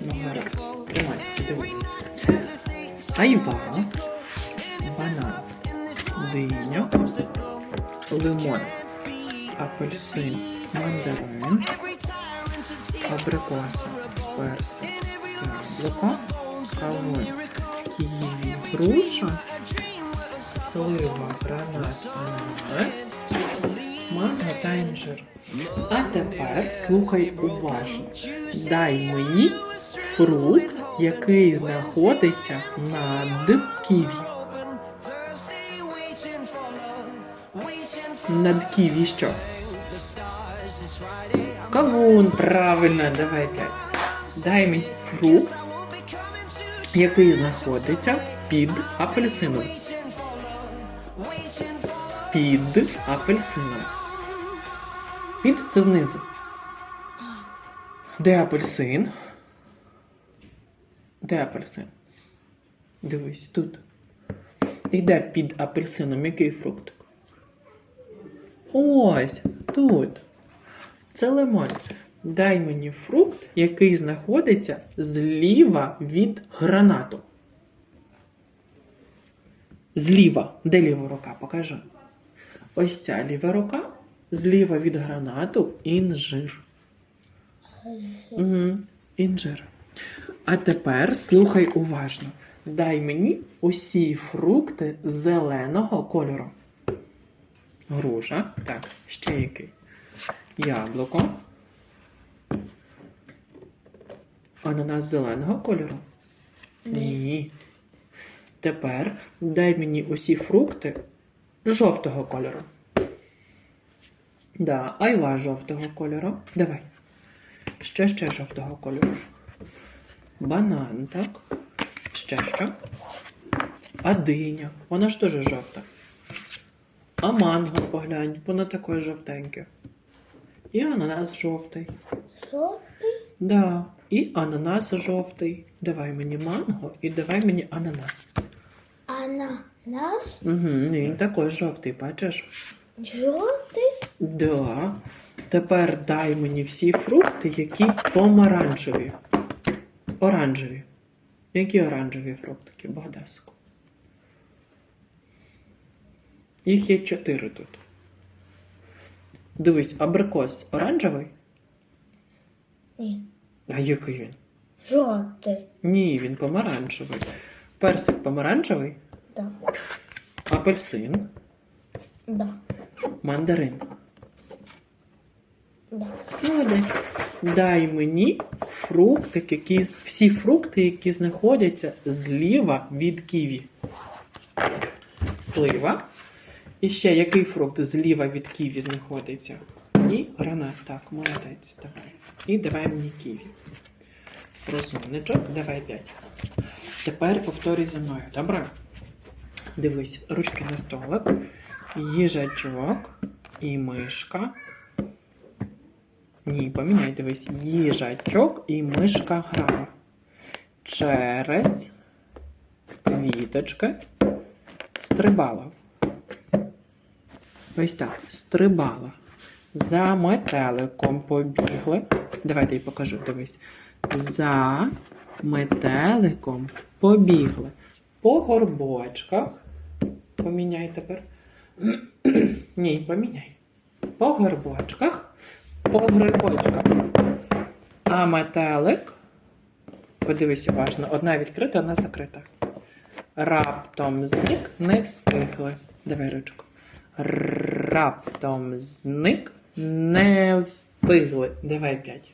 Ну, гаразд. Айва, банан, диня, лимон, апельсин, мандарин, абрикоса, персик, яблуко, кавун, ківі, груша, слива, гранат, ананас, манго та. А тепер слухай уважно. Дай мені фрукт, який знаходиться над ківі. Над ківі що? Кавун, правильно, давай п'ять. Дай мені фрукт, який знаходиться під апельсином. Під апельсином. Під це знизу. Де апельсин? Де апельсин? Дивись, тут. І де під апельсином який фруктик? Ось, тут. Це лимон. Дай мені фрукт, який знаходиться зліва від гранату. Зліва. Де ліва рука? Покажи. Ось ця ліва рука. Зліва від гранату інжир. Угу. Інжир. А тепер слухай уважно. Дай мені усі фрукти зеленого кольору. Груша. Так, ще який? Яблуко. Ананас зеленого кольору? Ні. Тепер дай мені усі фрукти жовтого кольору. Да, айва жовтого кольору. Давай. Ще ще жовтого кольору. Банан, так? Ще що? А диня. Вона ж теж жовта. А манго поглянь, воно таке жовтеньке. І ананас жовтий. Що? Да. І ананас жовтий. Давай мені манго і давай мені ананас. Ананас? Угу, він такий жовтий, бачиш? Жовтий? Да. Тепер дай мені всі фрукти, які помаранчеві. Оранжеві. Які оранжеві фруктики, Богдасику? Їх є чотири тут. Дивись, абрикос оранжевий? Ні. А який він? Жовтий. Ні, він помаранчевий. Персик помаранчевий, Да. апельсин, Да. Мандарин. Да. Молодець. Дай мені фруктик, які, всі фрукти, які знаходяться зліва від ківі. Слива. І ще який фрукт зліва від ківі знаходиться? І гранат. Так, молодець. Давай. І давай мені ківі. Розумничок, давай п'ять. Тепер повторюй за мною, добре? Дивись, ручки на столик, їжачок і мишка. Ні, поміняй, дивись. Їжачок і мишка грала. Через квіточки стрибала. Ось так, стрибала. За метеликом побігли. Давайте я покажу, дивись. За метеликом побігли. По горбочках. Поміняй тепер. Ні, поміняй. По горбочках по грибочках. А метелик, подивись уважно, одна відкрита, одна закрита. Раптом зник, не встигли. Давай ручку. Раптом зник, не встигли. Давай п'ять.